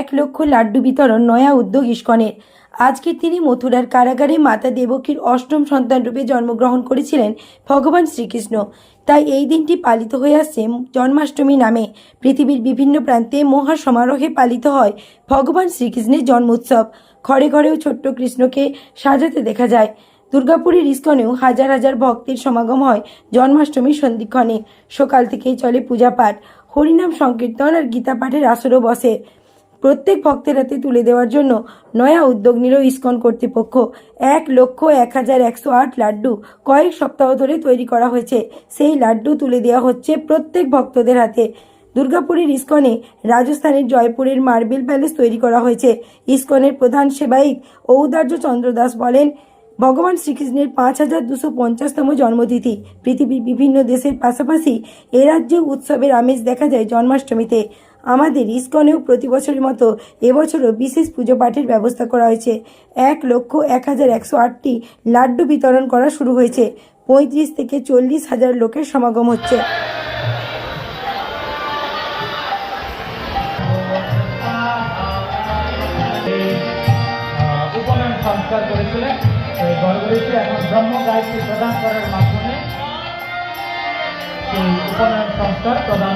এক লক্ষ লাড্ডু বিতরণ নয়া উদ্যোগ ইস্কনের। আজকে তিনি মথুরার কারাগারে মাতা দেবকীর অষ্টম সন্তান রূপে জন্মগ্রহণ করেছিলেন ভগবান শ্রীকৃষ্ণ। তাই এই দিনটি পালিত হয়ে আসছে জন্মাষ্টমী নামে। পৃথিবীর বিভিন্ন প্রান্তে মহা সমারোহে পালিত হয় ভগবান শ্রীকৃষ্ণের জন্মোৎসব। ঘরে ঘরেও ছোট্ট কৃষ্ণকে সাজাতে দেখা যায়। দুর্গাপুরের ইস্কনেও হাজার হাজার ভক্তের সমাগম হয় জন্মাষ্টমীর সন্ধিক্ষণে। সকাল থেকেই চলে পূজা পাঠ। হরিনাম সংকীর্তন আর গীতা পাঠের আসরও বসে। প্রত্যেক ভক্তের হাতে তুলে দেওয়ার জন্য নয়া উদ্যোগ নিল ইস্কন কর্তৃপক্ষ। এক লক্ষ এক হাজার একশো আট লাড্ডু কয়েক সপ্তাহ ধরে তৈরি করা হয়েছে। সেই লাড্ডু তুলে দেওয়া হচ্ছে প্রত্যেক ভক্তদের হাতে। দুর্গাপুরের ইস্কনে রাজস্থানের জয়পুরের মার্বেল প্যালেস তৈরি করা হয়েছে। ইস্কনের প্রধান সেবায়িক ঔদার্য চন্দ্র দাস বলেন, ভগবান শ্রীকৃষ্ণের পাঁচ হাজার দুশো পঞ্চাশতম জন্মতিথি। পৃথিবীর বিভিন্ন দেশের পাশাপাশি এ উৎসবের আমেজ দেখা যায় জন্মাষ্টমীতে। আমাদের ইস্কনেও প্রতি বছরের মতো এবছরও বিশেষ পুজো পাঠের ব্যবস্থা করা হয়েছে। এক লক্ষ এক হাজার একশো আটটি লাড্ডু বিতরণ করা শুরু হয়েছে। পঁয়ত্রিশ থেকে চল্লিশ হাজার লোকের সমাগম হচ্ছে। প্রদান করার মাধ্যমে উপনয়ন সংস্কার প্রদান